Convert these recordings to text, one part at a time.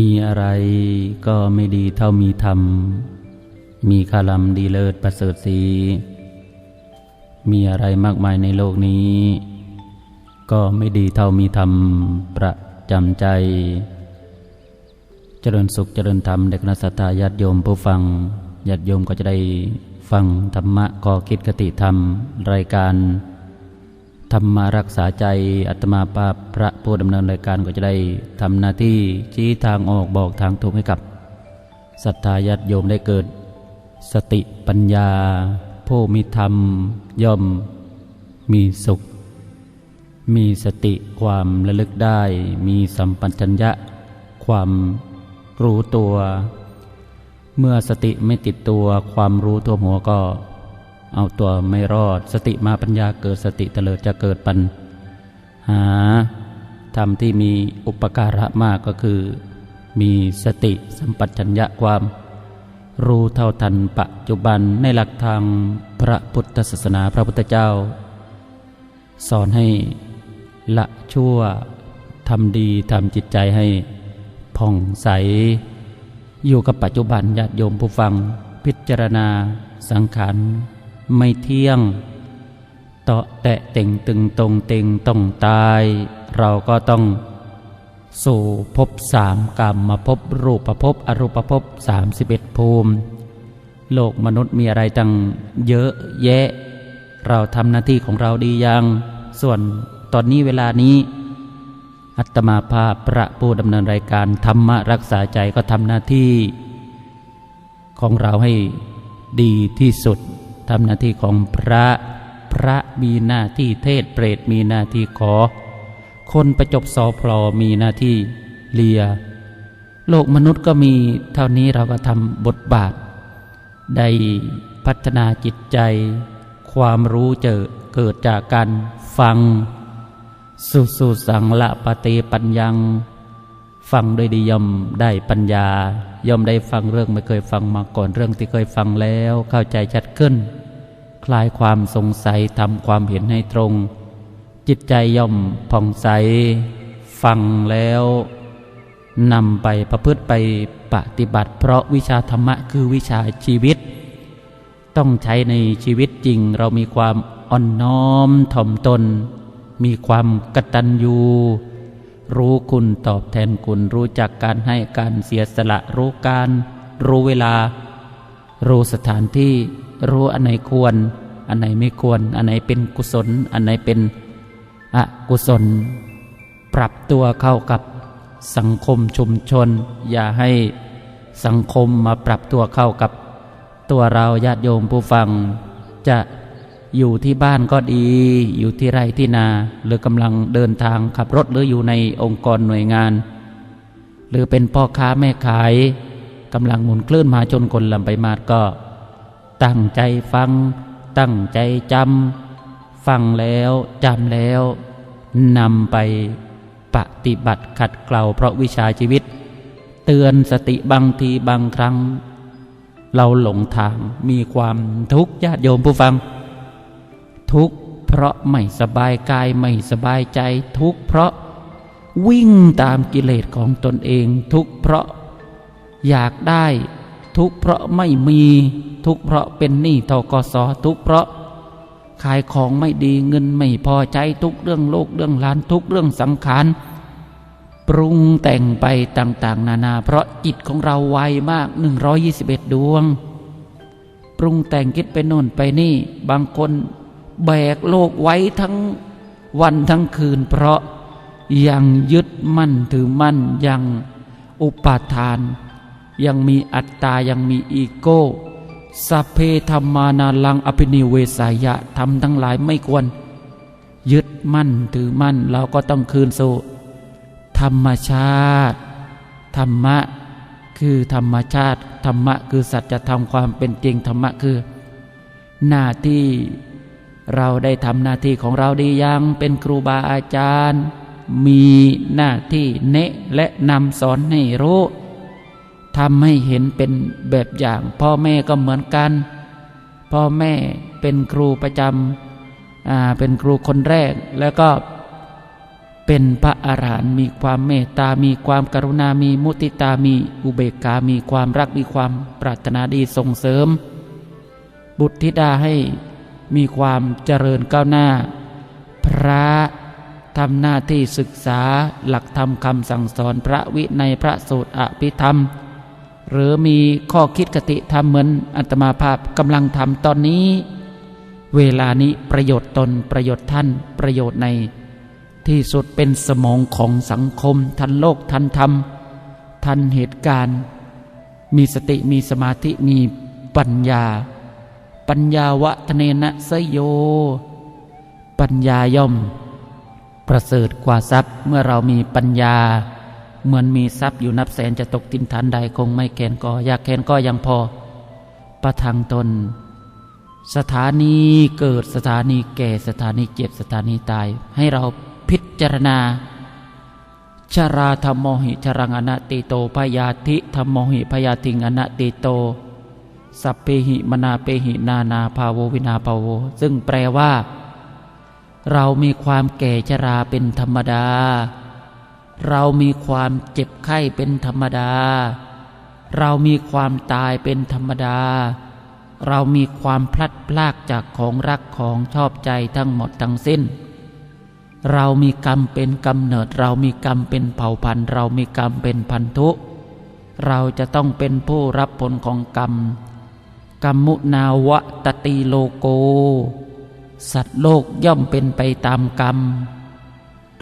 มีอะไรก็ไม่ดีเท่ามีธรรม มีคาลัมดีเลิศประเสริฐสีมีอะไรมากมายในโลกนี้ ก็ไม่ดีเท่ามีธรรมประจำใจ เจริญสุขเจริญธรรมเด็กนักศรัทธาญาติโยมผู้ฟังญาติโยมก็จะได้ฟังธรรมะกอคิดกติธรรม รายการ ธรรมารักษาใจอัตมาภาพพระผู้ดำเนินรายการก็จะได้ทำหน้าที่ชี้ทางออกบอกทางถูกให้กับศรัทธาญาติโยมได้เกิด สติปัญญา ผู้มีธรรม ย่อม มีสุข มีสติความระลึกได้ มีสัมปัญญะ ความรู้ตัว เมื่อสติไม่ติดตัวความรู้ตัวหัวก็ เอาตัวไม่รอด สติมาปัญญาเกิดสติเตลิดจะเกิดปัญหาธรรมที่มีอุปการะมากก็คือ มีสติสัมปชัญญะความ รู้เท่าทันปัจจุบันในหลักทางพระพุทธศาสนาพระพุทธเจ้า สอนให้ละชั่วทำดีทำจิตใจให้ผ่องใส อยู่กับปัจจุบันญาติโยมผู้ฟังพิจารณาสังขาร ไม่เที่ยงเตาะแตะเต่งตึงตรงเต่งต้องตาย เราก็ต้องสู่ภพสามกรรมมาพบรูปภพอรูปภพสามสิบเอ็ดภูมิ โลกมนุษย์มีอะไรตั้งเยอะแยะ เราทำหน้าที่ของเราดียัง ส่วนตอนนี้เวลานี้ อัตมาภาพพระผู้ดำเนินรายการธรรมรักษาใจก็ทำหน้าที่ ของเราให้ดีที่สุด ทำหน้าที่ของพระพระมีหน้าที่เทศเปรตมีหน้าที่ขอ คนประจบสอพลอมีหน้าที่เลีย โลกมนุษย์ก็มีเท่านี้เราก็ทำบทบาท ได้พัฒนาจิตใจ ความรู้เจอเกิดจากการฟัง สุสุสังละปฏิปัญญัง ฟังโดยดีย่อมได้ปัญญา ย่อมได้ฟังเรื่องไม่เคยฟังมาก่อนเรื่องที่เคยฟังแล้วเข้าใจชัดขึ้น คลายความสงสัยทำความเห็นให้ตรง จิตใจย่อมผ่องใส ฟังแล้วนำไปประพฤติไปปฏิบัติ เพราะวิชาธรรมะคือวิชาชีวิต ต้องใช้ในชีวิตจริง เรามีความอ่อนน้อมถ่อมตน มีความกตัญญูรู้คุณตอบแทนคุณรู้จักการให้การเสียสละรู้การ รู้เวลา รู้สถานที่ รู้อันไหนควร อันไหนไม่ควร อันไหนเป็นกุศล อันไหนเป็นอกุศล ปรับตัวเข้ากับสังคมชุมชน อย่าให้สังคมมาปรับตัวเข้ากับ ตัวเราญาติโยมผู้ฟัง จะอยู่ที่บ้านก็ดี อยู่ที่ไร่ที่นา หรือกำลังเดินทางขับรถหรืออยู่ในองค์กรหน่วยงาน หรือเป็นพ่อค้าแม่ขายกำลังหมุนคลื่นมาจนคนลำไปมาก็ ตั้งใจฟัง ตั้งใจจำฟังแล้วจำแล้วนำไปปฏิบัติขัดเกลาเพราะวิชาชีวิต เตือนสติบางทีบางครั้ง เราหลงทางมีความทุกข์ญาติโยมผู้ฟัง ทุกข์เพราะไม่สบายกายไม่สบายใจ ทุกข์เพราะวิ่งตามกิเลสของตนเอง ทุกข์เพราะอยากได้ ทุกเพราะไม่มีทุกเพราะเป็นหนี้ทกสทุกเพราะขายของไม่ดีเงินไม่พอใจทุกเรื่องโลกเรื่องลานทุกเรื่องสังขารปรุงแต่งไปต่าง ๆ นานา เพราะจิตของเราไวมาก 121 ดวง ปรุงแต่งคิดไปโน่นไปนี่ บางคนแบกโลกไว้ทั้งวันทั้งคืน เพราะยังยึดมั่นถือมั่นยังอุปาทาน ยังมีอัตตายังมีอีโก้สัพเพธรรมานาลังอภินิเวสายะทำทั้งหลายไม่ควร ยึดมั่นถือมั่นเราก็ต้องคืนสู่ธรรมชาติ ธรรมะคือธรรมชาติ ธรรมะคือสัจธรรมความเป็นจริงธรรมะคือ หน้าที่เราได้ทำหน้าที่ของเราดียังเป็นครูบาอาจารย์ มีหน้าที่เนะและนำสอนให้รู้ ทำให้เห็นเป็นแบบอย่าง พ่อแม่ก็เหมือนกัน พ่อแม่เป็นครูประจำอ่าเป็นครูคนแรกแล้วก็เป็นพระอรหันต์มีความเมตตา มีความกรุณา มีมุติตา มีอุเบกขา มีความรัก มีความปรารถนาดีส่งเสริม บุตรธิดาให้มีความเจริญก้าวหน้า พระทำหน้าที่ศึกษาหลักธรรมคำสั่งสอนพระวิในยพระสูตรอภิธรรม หรือมีข้อคิดกติธรรมเหมือนอัตมาภาพกำลังทำตอนนี้ เวลานี้ประโยชน์ตนประโยชน์ท่านประโยชน์ใน ที่สุดเป็นสมองของสังคม ทันโลกทันธรรม ทันเหตุการณ์ มีสติมีสมาธิมีปัญญา ปัญญาวะทะเนนะสยโย ปัญญาย่อม ประเสริฐกว่าทรัพย์เมื่อเรามีปัญญา เหมือนมีทรัพย์อยู่นับแสนจะตกทินฐานใดคงไม่แกนก็อยากแกนก็ยังพอ ประทังตน สถานีเกิดสถานีแก่สถานีเจ็บสถานีตาย ให้เราพิจารณาชาราธรรมโมหิชรังอนัติโตพยาธิธรรมโมหิพยาธิงอนัตติโต สัพเพหิมนาเปหินานาภาโววินาภาโว ซึ่งแปลว่า เรามีความแก่ชราเป็นธรรมดา เรามีความเจ็บไข้เป็นธรรมดา เรามีความตายเป็นธรรมดา เรามีความพลัดพรากจากของรักของชอบใจทั้งหมดทั้งสิ้น เรามีกรรมเป็นกำเนิด เรามีกรรมเป็นเผ่าพันธุ์ เรามีกรรมเป็นพันธุ เราจะต้องเป็นผู้รับผลของกรรมกรรมุนาวะตติโลโก สัตว์โลกย่อมเป็นไปตามกรรม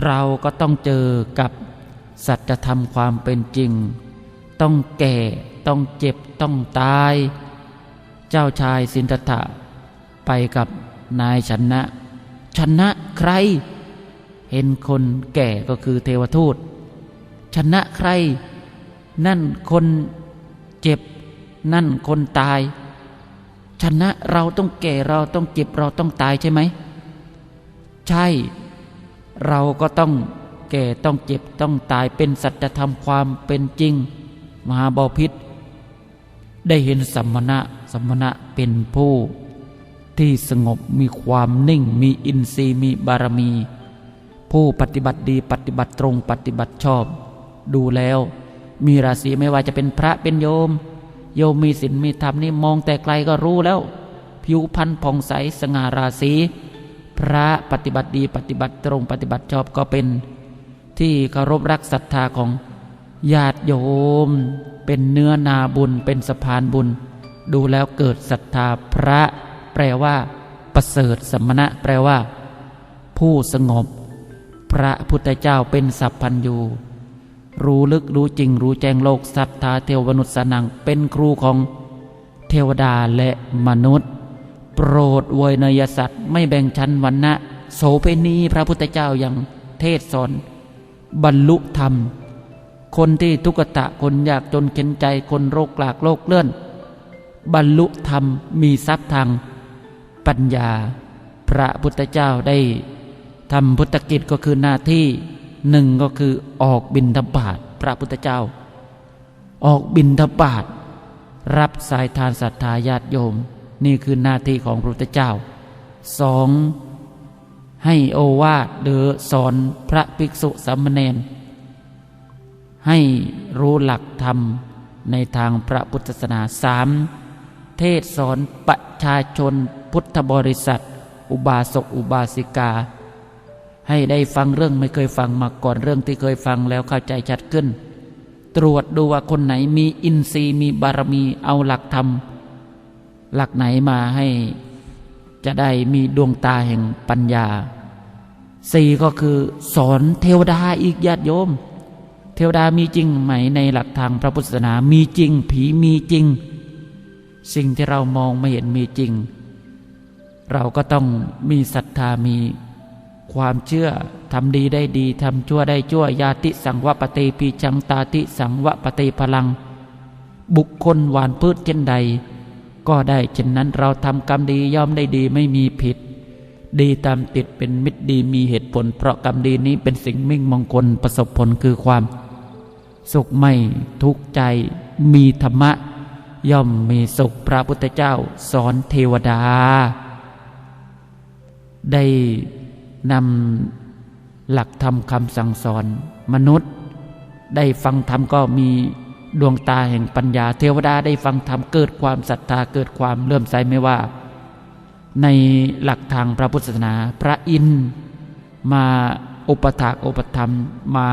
เราก็ต้องเจอกับสัจธรรมความเป็นจริง ต้องแก่ ต้องเจ็บ ต้องตาย เจ้าชายสินธถะไปกับนายชนะ ชนะใคร เห็นคนแก่ก็คือเทวทูต ชนะใคร นั่นคนเจ็บ นั่นคนตาย ชนะเราต้องแก่เราต้องเจ็บเราต้องตายใช่ไหม ใช่ เราก็ต้องแก่ต้องเจ็บต้องตายเป็นสัจธรรมความเป็นจริง มหาบาพิษได้เห็นสัมมณะสัมมณะเป็นผู้ ที่สงบมีความนิ่งมีอินทรีย์มีบารมี ผู้ปฏิบัติดีปฏิบัติตรงปฏิบัติชอบ ดูแล้ว มีราศีไม่ว่าจะเป็นพระเป็นโยม โยมมีศีลมีธรรมนี่มองแต่ไกลก็รู้แล้ว ผิวพรรณผ่องใสสง่าราศี พระปฏิบัติดีปฏิบัติตรงปฏิบัติชอบก็เป็นที่เคารพรักศรัทธาของญาติโยม เป็นเนื้อนาบุญเป็นสะพานบุญ ดูแล้วเกิดศรัทธาพระแปลว่า ประเสริฐสมณะ แปลว่า ผู้สงบ พระพุทธเจ้าเป็นสัพพัญญูรู้ลึกรู้จริงรู้แจ้งโลกศรัทธาเทวนุษย์สนังเป็นครูของเทวดาและมนุษย์ โปรดเวยนยสัตว์ ไม่แบ่งชั้นวันนะโสเพณีพระพุทธเจ้ายังเทศสอน บรรลุธรรม คนที่ทุกตะคนอยากจนเข็นใจคนโรคกลากโรคเลื่อน บรรลุธรรมมีทรัพย์ทาง ปัญญา พระพุทธเจ้าได้ทำพุทธกิจก็คือหน้าที่หนึ่งก็คือออกบินทบาทพระพุทธเจ้า ออกบินทบาทรับสายทานศรัทธาญาติโยม นี่คือหน้าที่ของพระพุทธเจ้าสองให้โอวาทหรือสอนพระภิกษุสามเณรให้รู้หลักธรรมในทางพระพุทธศาสนาสามเทศสอนประชาชนพุทธบริษัท อุบาสกอุบาสิกา ให้ได้ฟังเรื่องไม่เคยฟังมาก่อนเรื่องที่เคยฟังแล้วเข้าใจชัดขึ้น ตรวจดูว่าคนไหนมีอินทรีย์มีบารมีเอาหลักธรรม หลักไหนมาให้จะได้มีดวงตาแห่งปัญญาสี่ก็คือสอนเทวดาอีกญาติโยม เทวดามีจริงไหมในหลักทางพระพุทธศาสนามีจริง ผีมีจริง สิ่งที่เรามองไม่เห็นมีจริง เราก็ต้องมีศรัทธามีความเชื่อทำดีได้ดีทำชั่วได้ชั่วยาติสังวปฏิปีจังตาติสังวปฏิพลัง บุคคลหวานพืชเช่นใด ก็ได้เช่นนั้นเราทำกรรมดีย่อมได้ดีไม่มีผิด ดีตามติดเป็นมิตรดีมีเหตุผล เพราะกรรมดีนี้เป็นสิ่งมิ่งมงคลประสบผลคือความ สุขไม่ทุกข์ใจมีธรรมะ ย่อมมีสุขพระพุทธเจ้าสอนเทวดา ได้นำหลักธรรมคำสั่งสอนมนุษย์ ได้ฟังธรรมก็มี ดวงตาแห่งปัญญาเทวดาได้ฟังธรรมเกิดความศรัทธาเกิดความเลื่อมใสไม่ว่า ในหลักทางพระพุทธศาสนา พระอินมาอุปถากอุปธรรมมา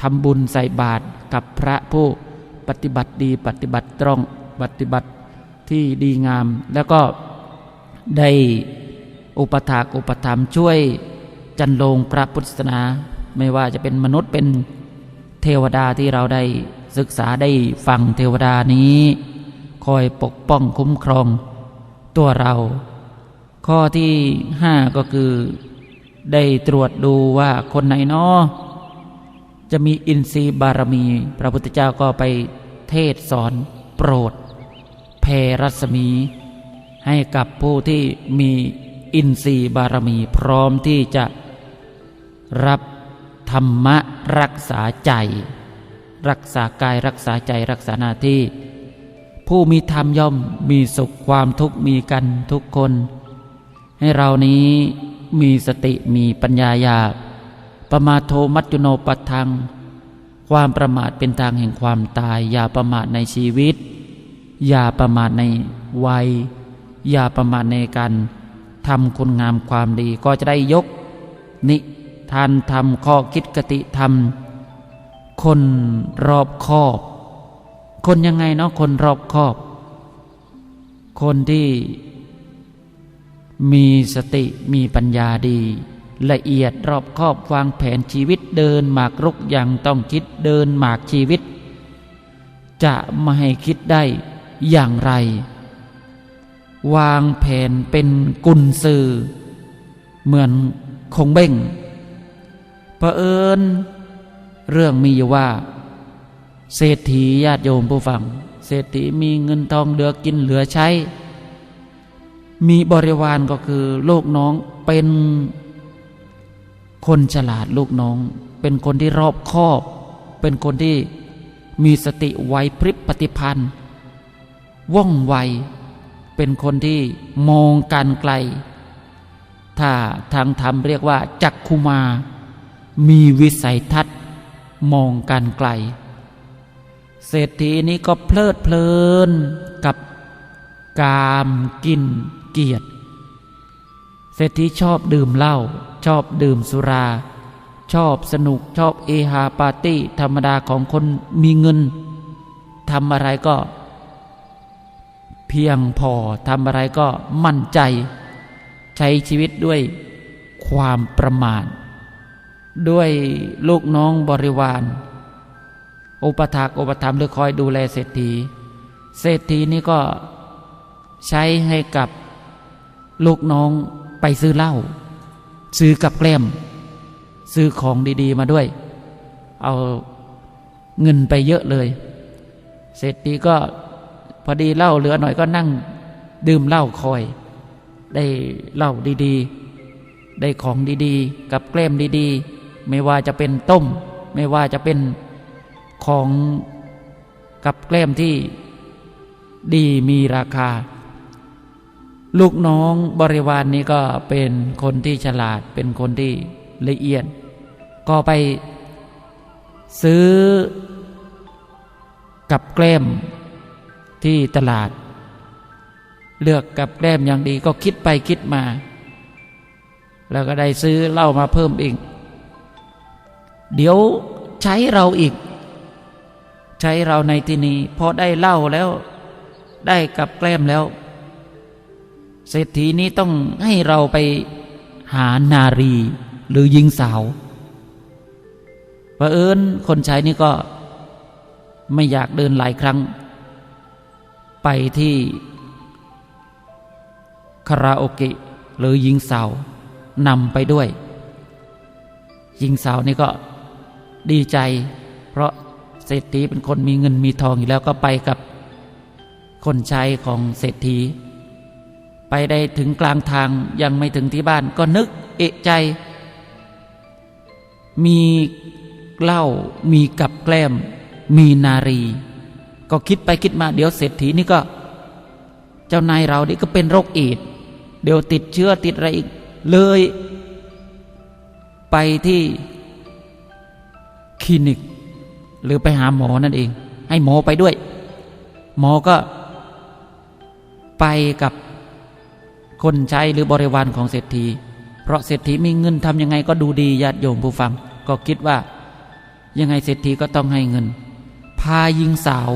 ทำบุญใส่บาตรกับพระผู้ปฏิบัติดีปฏิบัติตรงปฏิบัติที่ดีงาม แล้วก็ได้อุปถากอุปธรรมช่วยจันลงพระพุทธศาสนา ไม่ว่าจะเป็นมนุษย์เป็นเทวดาที่เราได้ ศึกษาได้ฟังเทวดานี้ คอยปกป้องคุ้มครอง ตัวเรา ข้อที่ห้าก็คือ ได้ตรวจดูว่าคนไหนนาะจะมีอินทรีย์บารมี พระพุทธเจ้าก็ไปเทศสอนโปรดแผ่รัศมี ให้กับผู้ที่มีอินทรีย์บารมีพร้อมที่จะรับธรรมะรักษาใจ รักษากายรักษาใจรักษาหน้าที่ ผู้มีธรรมย่อมมีสุขความทุกข์มีกันทุกคน ให้เรานี้มีสติมีปัญญาญาประมาทโทมัจจุโนปัทัง ความประมาทเป็นทางแห่งความตาย อย่าประมาทในชีวิต อย่าประมาทในวัย อย่าประมาทในการทำคุณงามความดีก็จะได้ยก นิทานธรรมข้อคิดกติธรรม คนรอบคอบ คนยังไงเนาะคนรอบคอบ คนที่มีสติมีปัญญาดี ละเอียดรอบคอบวางแผนชีวิตเดินหมากรุกย่างต้องคิดเดินหมากชีวิต จะไม่ให้คิดได้อย่างไร วางแผนเป็นกุญสือ เหมือนคงเบ้งเผอิญ เรื่องมีอยู่ว่า เศรษฐีญาติโยมผู้ฟัง เศรษฐีมีเงินทองเหลือกินเหลือใช้ มีบริวารก็คือลูกน้องเป็นคนฉลาดลูกน้อง เป็นคนที่รอบคอบ เป็นคนที่มีสติไวพริบปฏิพันธ์ว่องไว เป็นคนที่มองการไกล ถ้าทางธรรมเรียกว่า จักคุมา มีวิสัยทัศน มองการไกล เศรษฐีนี้ก็เพลิดเพลินกับกามกินเกียรติ เศรษฐีชอบดื่มเหล้าชอบดื่มสุรา ชอบสนุกชอบเอฮาปาร์ตี้ธรรมดาของคนมีเงินทำอะไรก็ เพียงพอทำอะไรก็มั่นใจ ใช้ชีวิตด้วยความประมาท ด้วยลูกน้องบริวาร อุปถากอุปธรรมหรือคอยดูแลเศรษฐี เศรษฐีนี่ก็ใช้ให้กับลูกน้องไปซื้อเหล้าซื้อกับแกล้ม ซื้อของดี ๆ มาด้วย เอาเงินไปเยอะเลย เศรษฐีก็พอดีเหล้าเหลือหน่อยก็นั่งดื่มเหล้าคอย ได้เหล้าดี ๆ ได้ของดี ๆ กับแกล้มดี ๆ ไม่ว่าจะเป็นต้ม ไม่ว่าจะเป็นของกับแกล้มที่ดีมีราคา ลูกน้องบริวารนนี้ก็เป็นคนที่ฉลาดเป็นคนที่ละเอียด ก็ไปซื้อกับแกล้มที่ตลาด เลือกกับแกล้มอย่างดีก็คิดไปคิดมา แล้วก็ได้ซื้อเหล้ามาเพิ่มอีก เดี๋ยวใช้เราอีก ใช้เราในที่นี้พอได้เหล้าแล้ว ได้กับแกล้มแล้ว เศรษฐีนี้ต้องให้เราไปหานารีหรือหญิงสาวประเอิญคนใช้นี่ก็ไม่อยากเดินหลายครั้ง ไปที่คาราโอเกะหรือหญิงสาวนำไปด้วยหญิงสาวนี่ก็ ดีใจ เพราะเศรษฐีเป็นคนมีเงินมีทองอยู่แล้วก็ไปกับคนใช้ของเศรษฐี ไปได้ถึงกลางทางยังไม่ถึงที่บ้านก็นึกเอะใจ มีเหล้ามีกับแกล้ม มีนารี ก็คิดไปคิดมา เดี๋ยวเศรษฐีนี่ก็ เจ้านายเรานี่ก็เป็นโรคเอดเดี๋ยวติดเชื้อติดอะไรอีกเลย ไปที่ คลินิก หรือไปหาหมอนั่นเอง ให้หมอไปด้วย หมอก็ไปกับคนใช้หรือบริวารของเศรษฐี เพราะเศรษฐีมีเงินทำยังไงก็ดูดีญาติโยมผู้ฟัง ก็คิดว่า ยังไงเศรษฐีก็ต้องให้เงิน พายิงสาว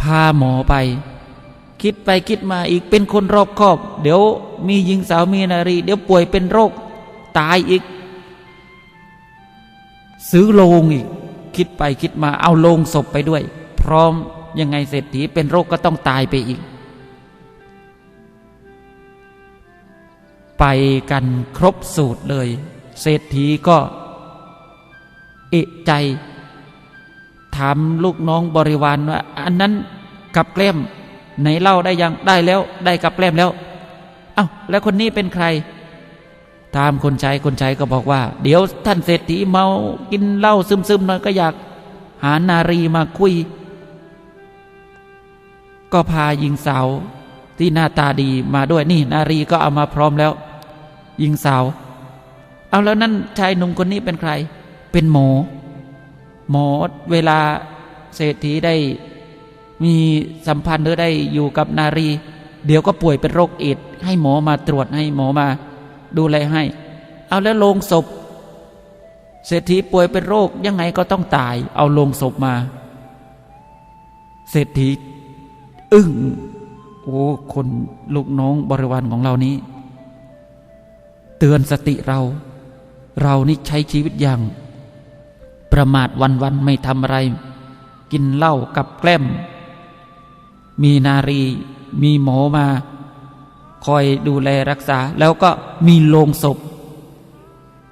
พาหมอไป คิดไปคิดมาอีกเป็นคนรอบคอบ เดี๋ยวมีหญิงสาวมีนารี เดี๋ยวป่วยเป็นโรค ตายอีก ซื้อโลงอีก คิดไปคิดมาเอาโลงศพไปด้วย พร้อมยังไงเศรษฐีเป็นโรคก็ต้องตายไปอีก ไปกันครบสูตรเลย เศรษฐีก็ เอะใจ ถามลูกน้องบริวารว่า อันนั้นกับแกล้มไหนเล่าได้ยังได้แล้ว ได้กับแกล้มแล้ว เอ้าแล้วคนนี้เป็นใคร ตามคนใช้คนใช้ก็บอกว่า เดี๋ยวท่านเศรษฐีเมากินเหล้าซึมๆหน่อยก็อยาก หานารีมาคุย ก็พาหญิงสาวที่หน้าตาดีมาด้วยนี่ นารีก็เอามาพร้อมแล้วหญิงสาว เอาแล้วนั่นชายหนุ่มคนนี้เป็นใคร เป็นหมอ หมอเวลาเศรษฐีได้มีสัมพันธ์หรือได้อยู่กับนารี เดี๋ยวก็ป่วยเป็นโรคเอดให้หมอมาตรวจให้หมอมา ดูแลให้ เอาแล้วโลงศพ เศรษฐีป่วยเป็นโรคยังไงก็ต้องตาย เอาโลงศพมา เศรษฐีอึ้งโอ้คนลูกน้องบริวารของเรานี้ เตือนสติเรา เรานี่ใช้ชีวิตอย่าง ประมาทวันวันไม่ทำอะไร กินเหล้ากับแกล้ม มีนารีมีหมอมา คอยดูแลรักษา แล้วก็มีโลงศพ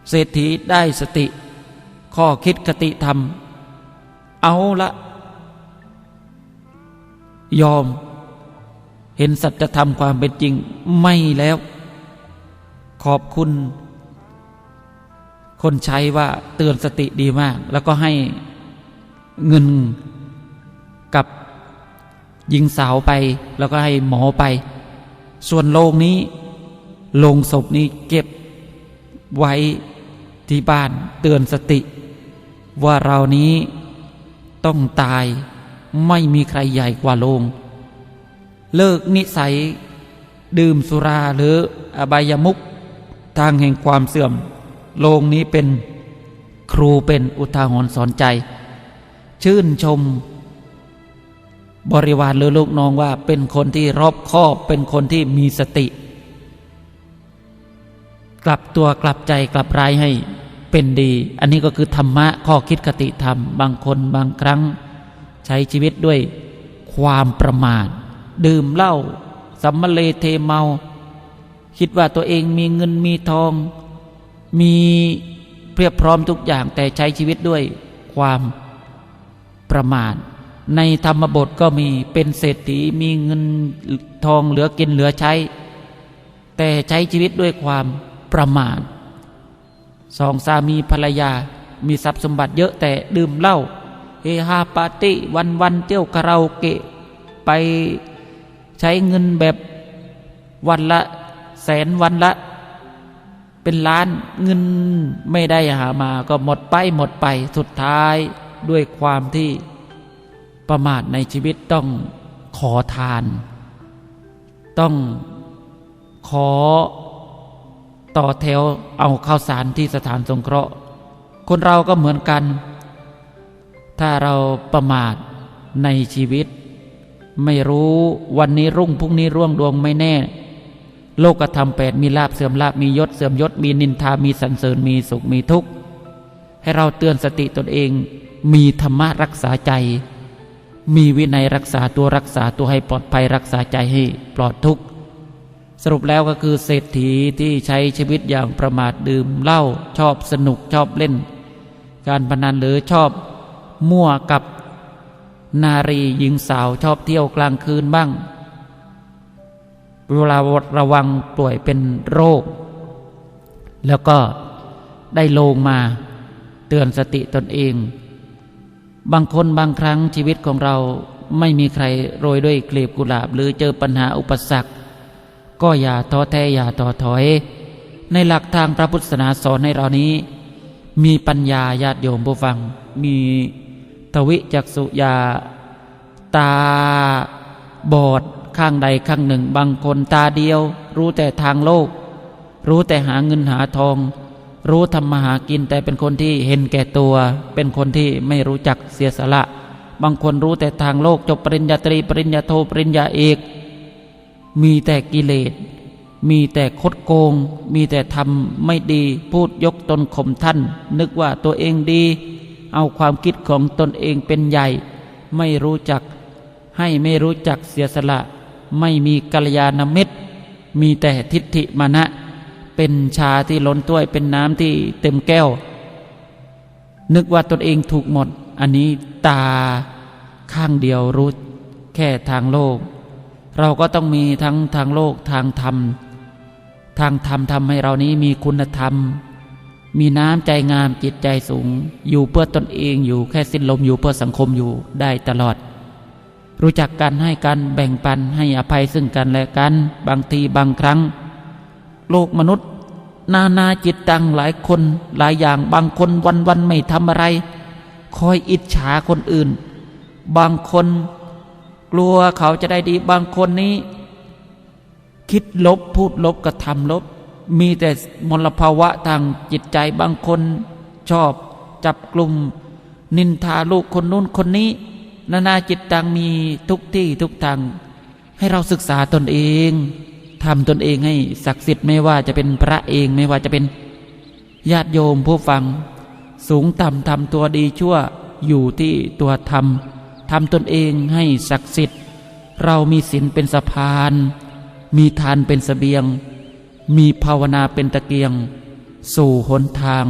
เศรษฐีได้สติ ข้อคิดคติธรรม เอาละ ยอม เห็นสัจธรรมความเป็นจริงไม่แล้ว ขอบคุณ คนใช้ว่าเตือนสติดีมาก แล้วก็ให้เงินกับหญิงสาวไป แล้วก็ให้หมอไป ส่วนโลงนี้โลงศพนี้เก็บไว้ที่บ้านเตือนสติ ว่าเรานี้ต้องตายไม่มีใครใหญ่กว่าโลง เลิกนิสัยดื่มสุราหรืออบายมุขทางแห่งความเสื่อม โลงนี้เป็นครูเป็นอุทาหรณ์สอนใจ ชื่นชม บริวารหรือลูกน้องว่า เป็นคนที่รอบคอบเป็นคนที่มีสติ กลับตัวกลับใจกลับรายให้เป็นดี อันนี้ก็คือธรรมะข้อคิดคติธรรม บางคนบางครั้ง ใช้ชีวิตด้วยความประมาทดื่มเหล้าสัมมเลเทเมา คิดว่าตัวเองมีเงินมีทอง มีเพียบพร้อมทุกอย่างแต่ใช้ชีวิตด้วยความประมาท ในธรรมบทก็มีเป็นเศรษฐีมีเงินทองเหลือกินเหลือใช้ แต่ใช้ชีวิตด้วยความประมาทสองสามีภรรยามีทรัพย์สมบัติเยอะแต่ดื่มเหล้าเฮฮาปาร์ตี้วันวันเที่ยวคาราโอเกะไปใช้เงินแบบวันละแสนวันละ เป็นล้านเงินไม่ได้หามาก็หมดไปหมดไปสุดท้ายด้วยความที่ ประมาทในชีวิตต้องขอทาน ต้องขอต่อแถวเอาข้าวสารที่สถานสงเคราะห์ คนเราก็เหมือนกัน ถ้าเราประมาทในชีวิต ไม่รู้วันนี้รุ่งพรุ่งนี้ร่วงดวงไม่แน่ โลกธรรมแปดมีลาบเสื่อมลาบมียศเสื่อมยศมีนินทามีสันเสริญมีสุขมีทุกข์ให้เราเตือนสติตนเองมีธรรมะรักษาใจ มีวินัยรักษาตัวรักษาตัวให้ปลอดภัยรักษาใจให้ปลอดทุกข์สรุปแล้วก็คือเศรษฐีที่ใช้ชีวิตอย่างประมาทดื่มเหล้าชอบสนุกชอบเล่น การพนันหรือชอบมั่วกับนารีหญิงสาวชอบเที่ยวกลางคืนบ้าง เวลาระวังป่วยเป็นโรค แล้วก็ได้โลงมาเตือนสติตนเอง บางคนบางครั้งชีวิตของเราไม่มีใครโรยด้วยกลีบกุหลาบ หรือเจอปัญหาอุปสรรค ก็อย่าท้อแท้อย่าท้อถอย ในหลักทางพระพุทธศาสนาสอนให้เรานี้ มีปัญญาญาติโยมผู้ฟัง มีทวิจักษุญาตาบอดข้างใดข้างหนึ่ง บางคนตาเดียว รู้แต่ทางโลก รู้แต่หาเงินหาทอง รู้ทำมาหากินแต่เป็นคนที่เห็นแก่ตัว เป็นคนที่ไม่รู้จักเสียสละ บางคนรู้แต่ทางโลกจบปริญญาตรี ปริญญาโทปริญญาเอกมีแต่กิเลส มีแต่คดโกง มีแต่ทำไม่ดี พูดยกตนข่มท่าน นึกว่าตัวเองดี เอาความคิดของตนเองเป็นใหญ่ ไม่รู้จัก ให้ไม่รู้จักเสียสละ ไม่มีกัลยาณมิตร มีแต่ทิฏฐิมานะ เป็นชาที่ล้นถ้วย เป็นน้ำที่เต็มแก้ว นึกว่าตนเองถูกหมด อันนี้ตาข้างเดียวรู้แค่ทางโลก เราก็ต้องมีทั้งทางโลกทางธรรม ทางธรรมทำให้เรานี้มีคุณธรรม มีน้ำใจงามจิตใจสูง อยู่เพื่อตนเองอยู่แค่สิ้นลมอยู่เพื่อสังคมอยู่ได้ตลอด รู้จักกันให้กันแบ่งปันให้อภัยซึ่งกันและกัน บางทีบางครั้ง โลกมนุษย์ นานาจิตตังหลายคนหลายอย่างบางคนวันวันไม่ทำอะไร คอยอิจฉาคนอื่น บางคนกลัวเขาจะได้ดีบางคนนี้ คิดลบพูดลบกระทำลบ มีแต่มลภาวะทางจิตใจบางคนชอบจับกลุ่ม นินทาลูกคนนู้นคนนี้ นานาจิตตังมีทุกที่ทุกทางให้เราศึกษาตนเอง ทำตนเองให้ศักดิ์สิทธิ์ไม่ว่าจะเป็นพระเองไม่ว่าจะเป็นญาติโยมผู้ฟัง สูงต่ำทำตัวดีชั่วอยู่ที่ตัวทำทำตนเองให้ศักดิ์สิทธิ์ เรามีศีลเป็นสะพาน มีทานเป็นสเสบียง มีภาวนาเป็นตะเกียง สู่หนทาง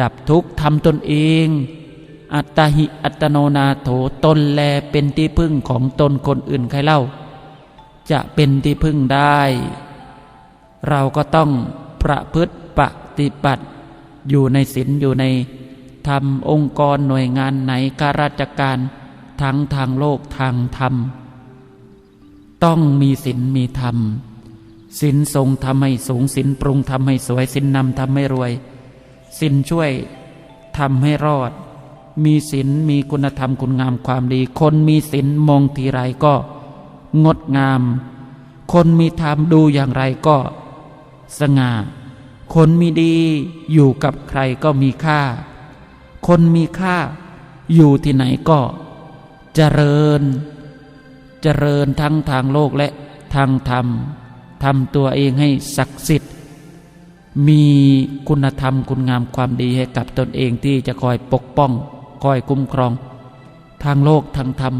ดับทุกข์ทำตนเอง อัตตหิอัตโนนาโถตนแลเป็นที่พึ่งของตนคนอื่นใครเล่า จะเป็นที่พึ่งได้ เราก็ต้องประพฤติปฏิบัติ อยู่ในศีลอยู่ในธรรมองค์กรหน่วยงานไหนข้าราชการทั้งทางโลกทางธรรม ต้องมีศีลมีธรรมศีลทรงทำให้สูงศีลปรุงทำให้สวยศีลนำทำให้รวยศีลช่วยทำให้รอด มีศีลมีคุณธรรมคุณงามความดี คนมีศีลมองทีไรก็ งดงาม คนมีธรรมดูอย่างไรก็สง่า คนมีดีอยู่กับใครก็มีค่า คนมีค่าอยู่ที่ไหนก็เจริญ เจริญทั้งทางโลกและทางธรรมทำตัวเองให้ศักดิ์สิทธิ์ มีคุณธรรมคุณงามความดีให้กับตนเองที่จะคอยปกป้อง คอยคุ้มครอง ทางโลกทางธรรม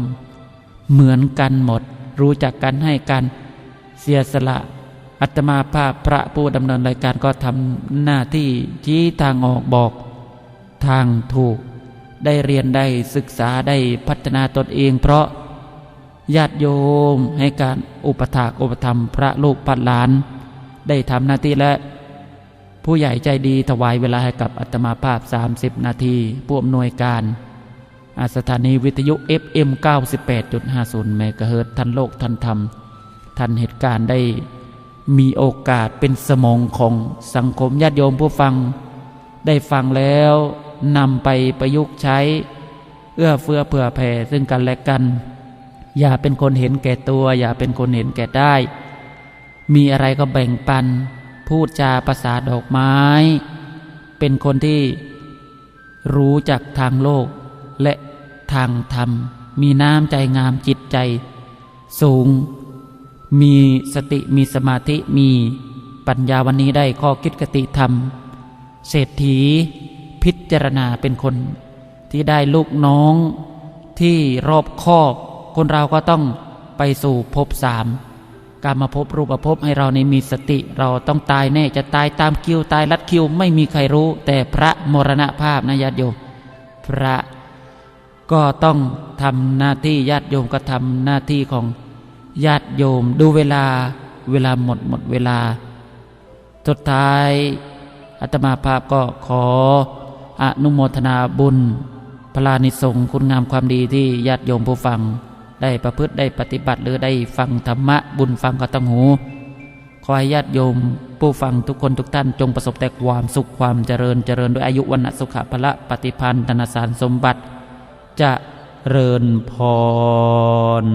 เหมือนกันหมด รู้จักกันให้กันเสียสละอัตมาภาพพระผู้ดำเนินรายการก็ทำหน้าที่ชี้ทางออกบอก ทางถูกได้เรียนได้ศึกษาได้พัฒนาตนเอง เพราะญาติโยมให้การอุปถากอุปธรรมพระลูกปัดหลาน ได้ทำหน้าที่และ ผู้ใหญ่ใจดีถวายเวลาให้กับอัตมาภาพ 30 นาทีผู้อำนวยการ สถานีวิทยุ FM 98.50เมกะเฮิรตทันโลกทันธรรม ทันเหตุการณ์ได้มีโอกาสเป็นสมองของสังคมญาติโยมผู้ฟัง ได้ฟังแล้วนำไปประยุกต์ใช้ เอื้อเฟื้อเผื่อแผ่ซึ่งกันและกัน อย่าเป็นคนเห็นแก่ตัว อย่าเป็นคนเห็นแก่ได้ มีอะไรก็แบ่งปัน พูดจาภาษาดอกไม้ เป็นคนที่รู้จักทางโลก และทางธรรม มีน้ำใจงามจิตใจ สูง มีสติมีสมาธิมีปัญญาวันนี้ได้ข้อคิดกติธรรม เศรษฐีพิจารณาเป็นคน ที่ได้ลูกน้องที่รอบคอบคนเราก็ต้องไปสู่ภพสามการมาพบรูปภพให้เราในมีสติเราต้องตายแน่จะตายตามคิวตายลัดคิวไม่มีใครรู้ แต่พระมรณภาพนะญาติโยมพระ ก็ต้องทำหน้าที่ญาติโยมก็ทำหน้าที่ของญาติโยมดูเวลาเวลาหมดหมดเวลา สุดท้ายอาตมาภาพก็ขออนุโมทนาบุญ พลานิสงส์คุณงามความดีที่ญาติโยมผู้ฟัง ได้ประพฤติได้ปฏิบัติหรือได้ฟังธรรมะบุญฟังก็ต้องหู ขอให้ญาติโยมผู้ฟังทุกคนทุกท่านจงประสบแต่ความสุขความเจริญเจริญด้วยอายุวันสุขภละปฏิพันธ์ธนสารสมบัติ จะเริญพร